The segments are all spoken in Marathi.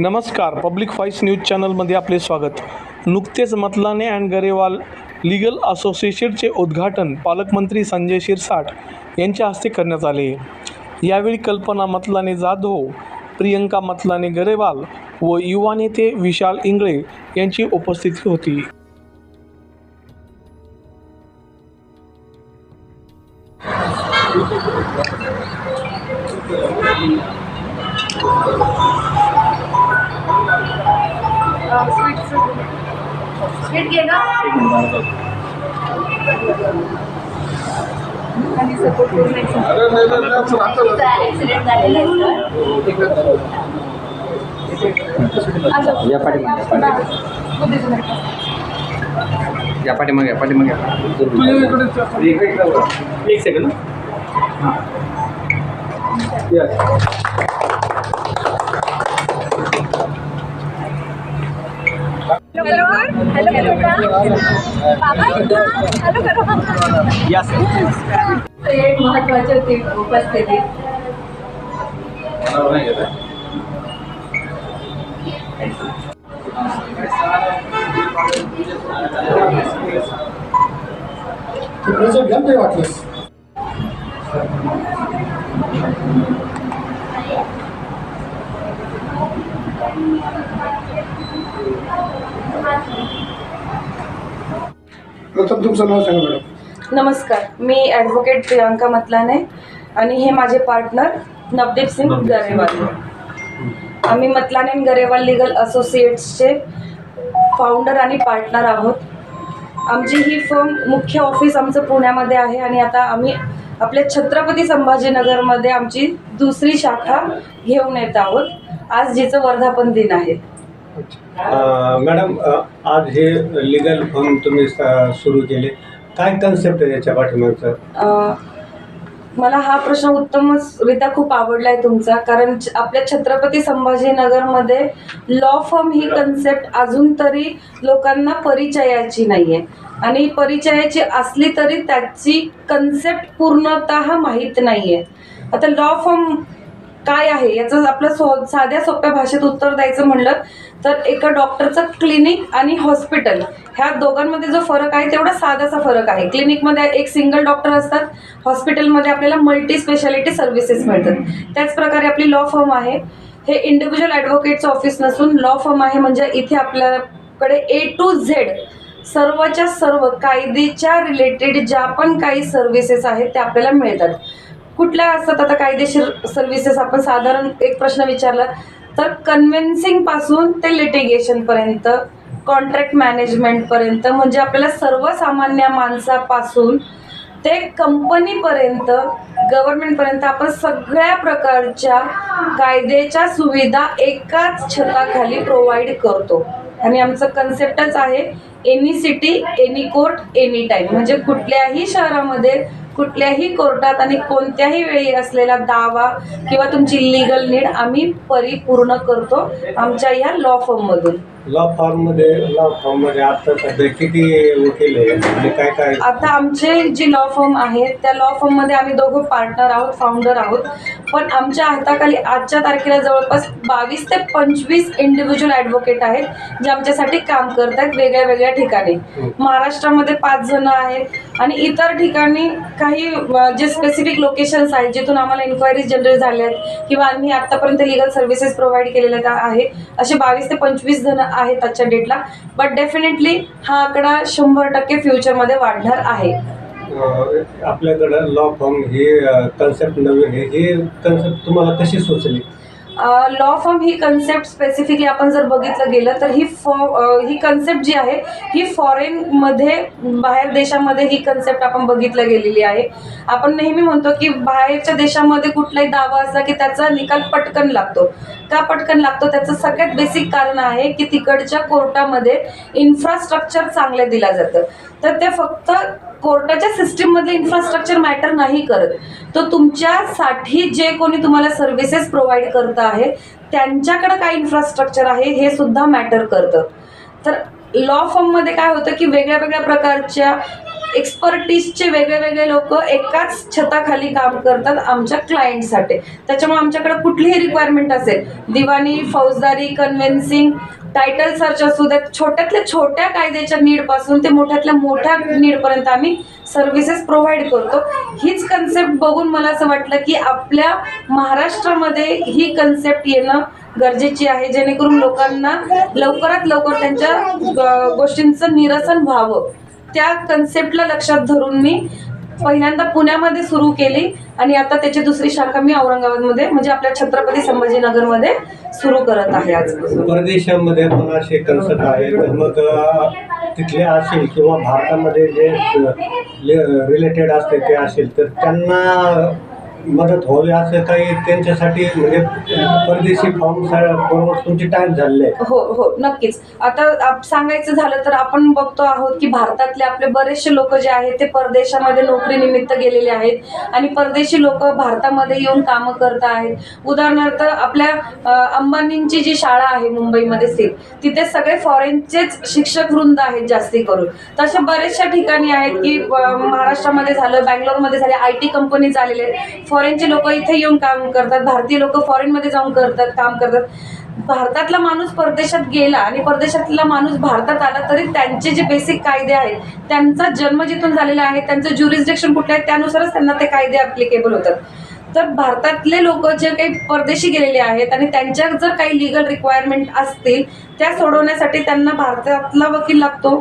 नमस्कार. पब्लिक फाईस न्यूज चॅनलमध्ये आपले स्वागत. नुकतेच मतलाने अँड गरेवाल लीगल असोसिएशनचे उद्घाटन पालकमंत्री संजय शिरसाट यांच्या हस्ते करण्यात आले. यावेळी कल्पना मतलाने जाधव प्रियंका मतलाने गरेवाल व युवा नेते विशाल इंगळे यांची उपस्थिती होती. स्वीट घे ना आणि सपोर्ट करून ऍक्सिडेंट झालेला आहे या पाठीमागे. या पाठीमागे या पाठीमागे. एक सेकंड हॅलो एक महत्वाची होती उपस्थिती ते वाटलंस. प्रथम तुमचं नाव सांगा मॅडम. नमस्कार मी ॲडव्होकेट प्रियांका मतलाने आणि हे माझे पार्टनर नवदीप सिंग गरेवाल. आम्ही मतलाने आणि गरेवाल लिगल असोसिएट्सचे फाउंडर आणि पार्टनर आहोत. आमची ही फर्म मुख्य ऑफिस आमचं पुण्यामध्ये आहे आणि आता आम्ही आपल्या छत्रपती संभाजीनगरमध्ये आमची दुसरी शाखा घेऊन येत आहोत. आज जिचं वर्धापन दिन आहे. मॅडम आज हे लिगल फॉर्म तुम्ही सुरू केले. काय कन्सेप्ट आहे याच्या पाठीमागचं? मला हा प्रश्न उत्तमच रित्या खूप आवडला आहे तुमचा कारण आपल्या छत्रपती संभाजीनगरमध्ये लॉ फर्म ही कन्सेप्ट अजून तरी लोकांना परिचयाची नाही आहे आणि परिचयाची असली तरी त्याची कन्सेप्ट पूर्णतः माहीत नाही आहे आता लॉ फर्म काय आहे? याचं आपलं सो साध्या सोप्या भाषेत उत्तर द्यायचं म्हणलं तर एका डॉक्टरचं क्लिनिक आणि हॉस्पिटल ह्या दोघांमध्ये जो फरक आहे तेवढा साधासा फरक आहे. क्लिनिकमध्ये एक सिंगल डॉक्टर असतात. हॉस्पिटलमध्ये आपल्याला मल्टी स्पेशालिटी सर्व्हिसेस मिळतात. त्याच प्रकारे आपली लॉ फर्म आहे. हे इंडिव्हिज्युअल ॲडव्होकेटचं ऑफिस नसून लॉ फर्म आहे म्हणजे इथे आपल्याकडे ए टू झेड सर्वच्या सर्व कायदेच्या रिलेटेड ज्या पण काही सर्व्हिसेस आहेत त्या आपल्याला मिळतात. कुठल्या असतात आता कायदेशीर सर्व्हिसेस आपण साधारण एक प्रश्न विचारला तर कन्व्हिन्सिंगपासून ते लिटिगेशन पर्यंत कॉन्ट्रॅक्ट मॅनेजमेंट पर्यंत म्हणजे आपल्याला सर्वसामान्य माणसापासून ते कंपनीपर्यंत गव्हर्नमेंटपर्यंत आपण सगळ्या प्रकारच्या कायद्याच्या सुविधा एकाच छताखाली प्रोव्हाइड करतो. आणि आमचं कन्सेप्टच आहे any city any court any time म्हणजे कुठल्याही शहरामध्ये कुठल्याही कोर्टात आणि कोणत्याही वेळी असलेला दावा किंवा तुमची लिगल नीड आम्ही परिपूर्ण करतो आमच्या या लॉ फर्ममधून लॉ फॉर्ममध्ये लॉ फॉर्ममध्ये आता सध्या किती वकील आहे काय काय? आता आमचे जी लॉ फर्म आहे त्या लॉ फर्ममध्ये आम्ही दोघं पार्टनर आहोत फाउंडर आहोत. पण आमच्या हाताखाली आजच्या तारखेला जवळपास बावीस ते पंचवीस इंडिव्हिज्युअल ॲडव्होकेट आहेत जे आमच्यासाठी काम करत आहेत वेगळ्या वेगळ्या ठिकाणी महाराष्ट्रामध्ये पाच जण आहेत आणि इतर ठिकाणी काही जे स्पेसिफिक लोकेशन्स आहेत जिथून आम्हाला इन्क्वायरीज जनरेट झाल्या आहेत किंवा आम्ही आत्तापर्यंत लिगल सर्व्हिसेस प्रोव्हाइड केलेल्या आहे असे बावीस ते पंचवीस जण आहेत आजच्या डेटला बट डेफिनेटली हा आकडा शंभर टक्के फ्युचरमध्ये वाढणार आहे. आपल्याकडं लॉ फॉर्म हे कन्सेप्ट नवीन आहे. हे कन्सेप्ट तुम्हाला कशी सुचली? लॉ फॉर्म ही कन्सेप्ट स्पेसिफिकली आपण जर बघितलं गेलं तर ही फॉ ही कन्सेप्ट जी आहे ही फॉरेनमध्ये बाहेर देशामध्ये ही कन्सेप्ट आपण बघितलं गेलेली आहे. आपण नेहमी म्हणतो की बाहेरच्या देशामध्ये कुठलाही दावा असला की त्याचा निकाल पटकन लागतो. का पटकन लागतो? त्याचं सगळ्यात बेसिक कारण आहे की तिकडच्या कोर्टामध्ये इन्फ्रास्ट्रक्चर चांगलं दिलं जातं. तर ते फक्त कोर्टाच्या सिस्टीममधले इन्फ्रास्ट्रक्चर मॅटर नाही करत. तो तुमच्यासाठी जे कोणी तुम्हाला सर्व्हिसेस प्रोव्हाइड करत आहे त्यांच्याकडं काय इन्फ्रास्ट्रक्चर आहे हे सुद्धा मॅटर करतं. तर लॉ फॉर्ममध्ये काय होतं की वेगळ्या वेगळ्या प्रकारच्या एक्सपर्टीजचे वेगळे वेगळे लोक एकाच छताखाली काम करतात आमच्या क्लायंटसाठी त्याच्यामुळे आमच्याकडे कुठलीही रिक्वायरमेंट असेल दिवाणी फौजदारी कन्व्हेन्सिंग टायटल सर्च असू द्या छोट्यातल्या छोट्या कायद्याच्या नीडपासून ते मोठ्यातल्या मोठ्या नीडपर्यंत आम्ही सर्व्हिसेस प्रोव्हाइड करतो. हीच कन्सेप्ट बघून मला असं वाटलं की आपल्या महाराष्ट्रामध्ये ही कन्सेप्ट येणं गरजेची आहे जेणेकरून लोकांना लवकरात लवकर त्यांच्या ग- गोष्टींचं निरसन व्हावं. त्या कन्सेप्टला लक्षात धरून मी पहिल्यांदा पुण्यामध्ये सुरू केली आणि आता त्याची दुसरी शाखा मी औरंगाबादमध्ये म्हणजे आपल्या छत्रपती संभाजीनगरमध्ये सुरू करत आहे आज परदेशामध्ये पण असे कन्सेप्ट आहेत. तर मग तिथले असेल किंवा भारतामध्ये जे रिलेटेड असते ते असेल तर त्यांना मदत व्हावी असं काही त्यांच्यासाठी म्हणजे परदेशी फॉर्म तुमची टाईम झालेले आहे. हो हो नक्कीच. आता सांगायचं झालं तर आपण बघतो आहोत की भारतातले आपले बरेचसे लोक जे आहेत ते परदेशामध्ये नोकरीनिमित्त गेलेले आहेत आणि परदेशी लोक भारतामध्ये येऊन कामं करत आहेत. उदाहरणार्थ आपल्या अंबानींची जी शाळा आहे मुंबईमध्ये स्थित तिथे सगळे फॉरेनचेच शिक्षक वृंद आहेत जास्ती करून. तसे बरेचशा ठिकाणी आहेत की महाराष्ट्रामध्ये झालं बँगलोरमध्ये झाले आय टी कंपनी झालेले आहेत. फॉरेनचे लोक इथे येऊन काम करतात. भारतीय लोक फॉरेनमध्ये जाऊन करतात काम करतात. भारतातला माणूस परदेशात गेला आणि परदेशातला माणूस भारतात आला तरी त्यांचे जे बेसिक कायदे आहेत त्यांचा जन्म जिथून झालेला आहे त्यांचं ज्युरिस्डिक्शन कुठलं आहे त्यानुसारच त्यांना ते कायदे अप्लिकेबल होतात. तर भारतातले लोक जे काही परदेशी गेलेले आहेत आणि त्यांच्या जर काही लिगल रिक्वायरमेंट असतील त्या सोडवण्यासाठी त्यांना भारतातला वकील लागतो.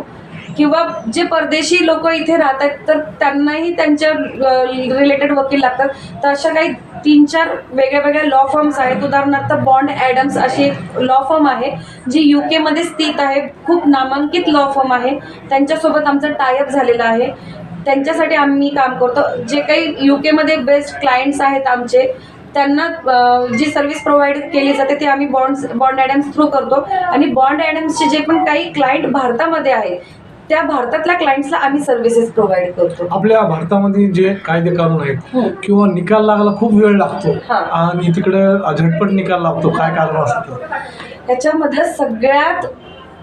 किंवा जे परदेशी लोक इथे राहतात तर त्यांनाही त्यांच्या रिलेटेड वकील लागतात. तर अशा काही तीन चार वेगळ्या वेगळ्या लॉ फर्म्स आहेत. उदाहरणार्थ बॉन्ड ॲडम्स अशी एक लॉ फर्म आहे जी यू केमध्ये स्थित आहे. खूप नामांकित लॉ फर्म आहे. त्यांच्यासोबत आमचं टायअप झालेलं आहे. त्यांच्यासाठी आम्ही काम करतो. जे काही यू केमध्ये बेस्ट क्लायंट्स आहेत आमचे त्यांना जी सर्व्हिस प्रोव्हाइड केली जाते ती आम्ही बॉन्ड्स बॉन्ड ॲडम्स थ्रू करतो. आणि बॉन्ड ॲडम्सचे जे पण काही क्लायंट भारतामध्ये आहे त्या भारतातल्या क्लायंट्सला आम्ही सर्व्हिसेस प्रोव्हाइड करतो आपल्या भारतामध्ये जे कायदे कानून आहेत. किंवा निकाल लागायला खूप वेळ लागतो. आणि तिकडे झटपट निकाल लागतो काय कारण असतं ह्याच्यामधलं सगळ्यात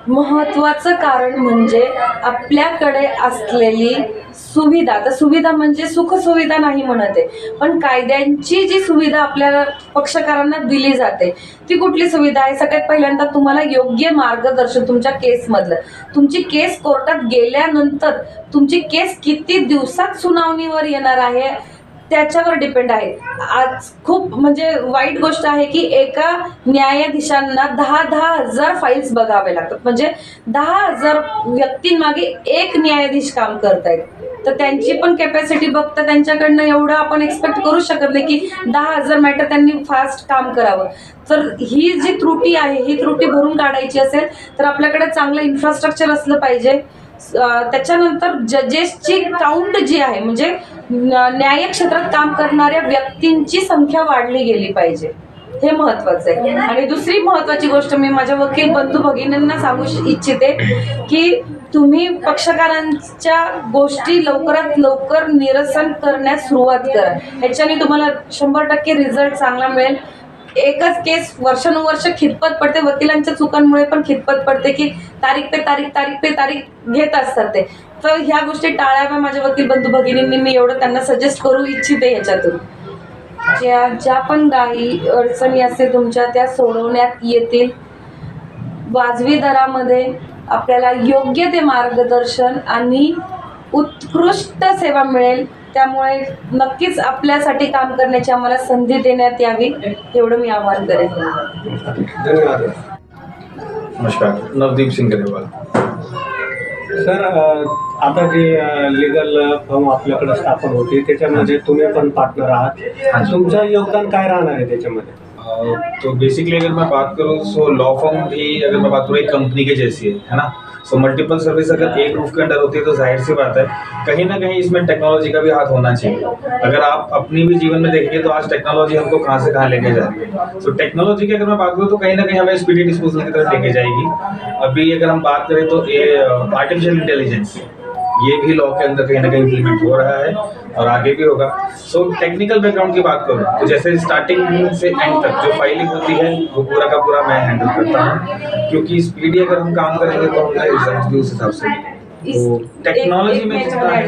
महत्त्वाचं कारण म्हणजे आपल्याकडे असलेली सुविधा. तर सुविधा म्हणजे सुखसुविधा नाही म्हणत आहे पण कायद्यांची जी सुविधा आपल्या पक्षकारांना दिली जाते ती कुठली सुविधा आहे? सगळ्यात पहिल्यांदा तुम्हाला योग्य मार्गदर्शन तुमच्या केसमधलं. तुमची केस कोर्टात गेल्यानंतर तुमची केस किती दिवसात सुनावणीवर येणार आहे? त्याच्यावर डिपेंड आहे. आज खूप म्हणजे वाईट गोष्ट आहे की एका न्यायाधीशांना दहा दहा हजार फाईल्स बघावे लागतात. म्हणजे दहा हजार व्यक्तींमागे एक न्यायाधीश काम करतायत. तर त्यांची पण कॅपॅसिटी बघता त्यांच्याकडनं एवढं आपण एक्सपेक्ट करू शकत नाही की दहा हजार मॅटर त्यांनी फास्ट काम करावं. तर ही जी त्रुटी आहे ही त्रुटी भरून काढायची असेल तर आपल्याकडे चांगलं इन्फ्रास्ट्रक्चर असलं पाहिजे. त्याच्यानंतर जजेसची काउंट जी आहे म्हणजे न्याय क्षेत्रात काम करणाऱ्या व्यक्तींची संख्या वाढली गेली पाहिजे. हे महत्वाचं आहे. आणि दुसरी महत्वाची गोष्ट मी माझ्या वकील बंधू भगिनींना सांगू इच्छिते की तुम्ही पक्षकारांच्या गोष्टी लवकरात लवकर निरसन करण्यास सुरुवात करा. ह्याच्याने तुम्हाला शंभर टक्के रिझल्ट चांगला मिळेल. एकच केस वर्षानुवर्ष खितपत पडते. वकिलांच्या चुकांमुळे पण खितपत पडते की तारीख पे तारीख तारीख पे तारीख घेत असतात ते. तर ह्या गोष्टी टाळाव्या माझ्या वकील बंधू भगिनींनी. मी एवढं त्यांना सजेस्ट करू इच्छिते ह्याच्यातून ज्या ज्या पण काही अडचणी असतील तुमच्या त्या सोडवण्यात येतील. वाजवी दरामध्ये आपल्याला योग्य ते मार्गदर्शन आणि उत्कृष्ट सेवा मिळेल. त्यामुळे नक्कीच आपल्यासाठी काम करण्याची आम्हाला संधी देण्यात यावी एवढं मी आवाहन करेन. धन्यवाद. नमस्कार. नवदीप सिंग सर आता जे लिगल फर्म आपल्याकडे स्थापन होती त्याच्यामध्ये तुम्ही पण पार्टनर आहात. तुमचं योगदान काय राहणार आहे त्याच्यामध्ये? तो बेसिकली अगर मैं बात करूँ सो लॉ फर्म भी अगर मैं बात करूँ, एक कंपनी के जैसी है है ना? सो मल्टीपल सर्विस अगर एक रूफ के अंडर होती है तो ज़ाहिर सी बात है, कहीं ना कहीं इसमें टेक्नोलॉजी का भी हाथ होना चाहिए। अगर आप अपनी भी जीवन में देखेंगे तो आज टेक्नोलॉजी हमको कहाँ से कहाँ लेके जा रही है। सो टेक्नोलॉजी की अगर मैं बात करूँ तो कहीं ना कहीं हमें स्पीडी डिस्पोजल की तरफ़ लेके जाएगी। अभी अगर हम बात करें तो ये आर्टिफिशियल इंटेलिजेंस ये भी लॉ के अंदर कहीं ना कहीं इम्प्लीमेंट हो रहा है और आगे भी होगा। सो टेक्निकल बैकग्राउंड की बात करूँ तो जैसे स्टार्टिंग से एंड तक जो फाइलिंग होती है वो पूरा का पूरा मैं हैंडल करता हूँ। क्योंकि स्पीडी अगर हम काम करेंगे तो हमें रिज़ल्ट भी उस हिसाब से तो टेक्नोलॉजी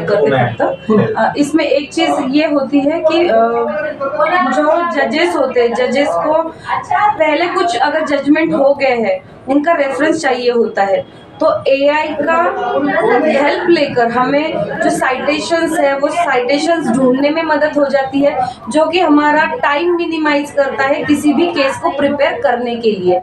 करते मैं इसमें एक चीज़ ये होती है कि जो जजेस होते हैं जजेस को पहले कुछ अगर जजमेंट हो गए हैं उनका रेफरेंस चाहिए होता है। तो एआई का हेल्प लेकर हमें जो साइटेशंस है, वो साइटेशंस ढूँढने में मदद हो जाती है, जो कि हमारा टाइम मिनिमाइज करता है किसी भी केस को प्रिपेयर करने के लिए।